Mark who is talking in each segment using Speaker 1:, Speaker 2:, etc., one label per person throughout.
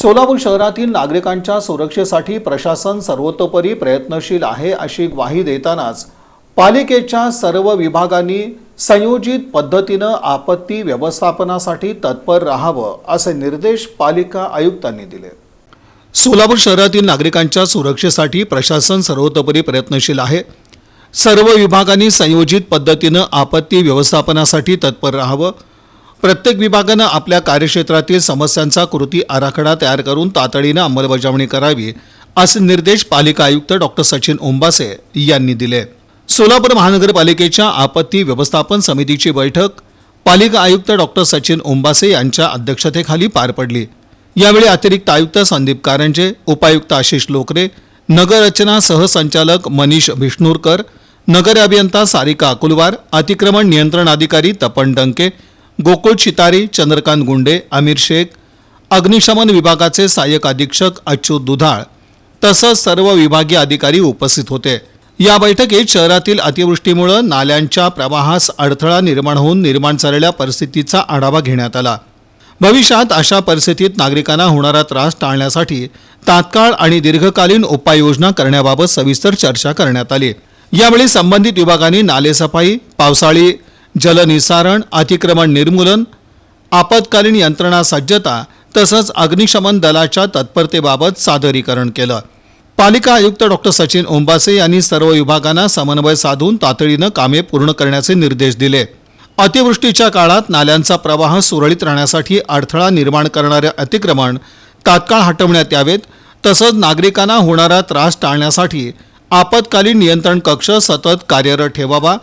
Speaker 1: सोलापूर शहरातील नागरिकांच्या सुरक्षेसाठी प्रशासन सर्वतोपरी प्रयत्नशील आहे अशी ग्वाही देतानाच पालिकेच्या सर्व विभागांनी संयोजित पद्धतीनं आपत्ती व्यवस्थापनासाठी तत्पर राहावं असे निर्देश पालिका आयुक्तांनी दिले. सोलापूर शहरातील नागरिकांच्या सुरक्षेसाठी प्रशासन सर्वतोपरी प्रयत्नशील आहे. सर्व विभागांनी संयोजित पद्धतीनं आपत्ती व्यवस्थापनासाठी तत्पर राहावं प्रत्येक विभागानं आपल्या कार्यक्षेत्रातील समस्यांचा कृती आराखडा तयार करून तातडीनं अंमलबजावणी करावी असे निर्देश पालिका आयुक्त डॉक्टर सचिन ओंबासे यांनी दिले. सोलापूर महानगरपालिकेच्या आपत्ती व्यवस्थापन समितीची बैठक पालिका आयुक्त डॉक्टर सचिन ओंबासे यांच्या अध्यक्षतेखाली पार पडली. यावेळी अतिरिक्त आयुक्त संदीप कारंजे उपायुक्त आशिष लोकरे नगररचना सहसंचालक मनीष भिष्णूरकर नगर अभियंता सारिका अकुलवार अतिक्रमण नियंत्रण अधिकारी तपन डंके गोकुळ चितारी चंद्रकांत गुंडे आमिर शेख अग्निशमन विभागाचे सहाय्यक अधीक्षक अच्युत दुधाळ तसंच सर्व विभागीय अधिकारी उपस्थित होते. या बैठकीत शहरातील अतिवृष्टीमुळे नाल्यांच्या प्रवाहास अडथळा निर्माण होऊन निर्माण झालेल्या परिस्थितीचा आढावा घेण्यात आला. भविष्यात अशा परिस्थितीत नागरिकांना होणारा त्रास टाळण्यासाठी तात्काळ आणि दीर्घकालीन उपाययोजना करण्याबाबत सविस्तर चर्चा करण्यात आली. यावेळी संबंधित विभागांनी नालेसफाई पावसाळी जलनिसारण अतिक्रमण निर्मूलन आपत्कालीन यंत्रणा सज्जता तसंच अग्निशमन दलाच्या तत्परतेबाबत सादरीकरण केलं. पालिका आयुक्त डॉक्टर सचिन ओंबासे यांनी सर्व विभागांना समन्वय साधून तातडीनं कामे पूर्ण करण्याचे निर्देश दिले. अतिवृष्टीच्या काळात नाल्यांचा प्रवाह सुरळीत राहण्यासाठी अडथळा निर्माण करणारे अतिक्रमण तात्काळ हटवण्यात यावेत तसंच नागरिकांना होणारा त्रास टाळण्यासाठी आपत्कालीन नियंत्रण कक्ष सतत कार्यरत ठेवावा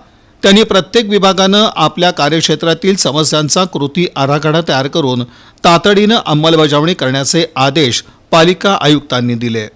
Speaker 1: त्यांनी प्रत्येक विभागानं आपल्या कार्यक्षेत्रातील समस्यांचा कृती आराखडा तयार करून तातडीनं अंमलबजावणी करण्याचे आदेश पालिका आयुक्तांनी दिले.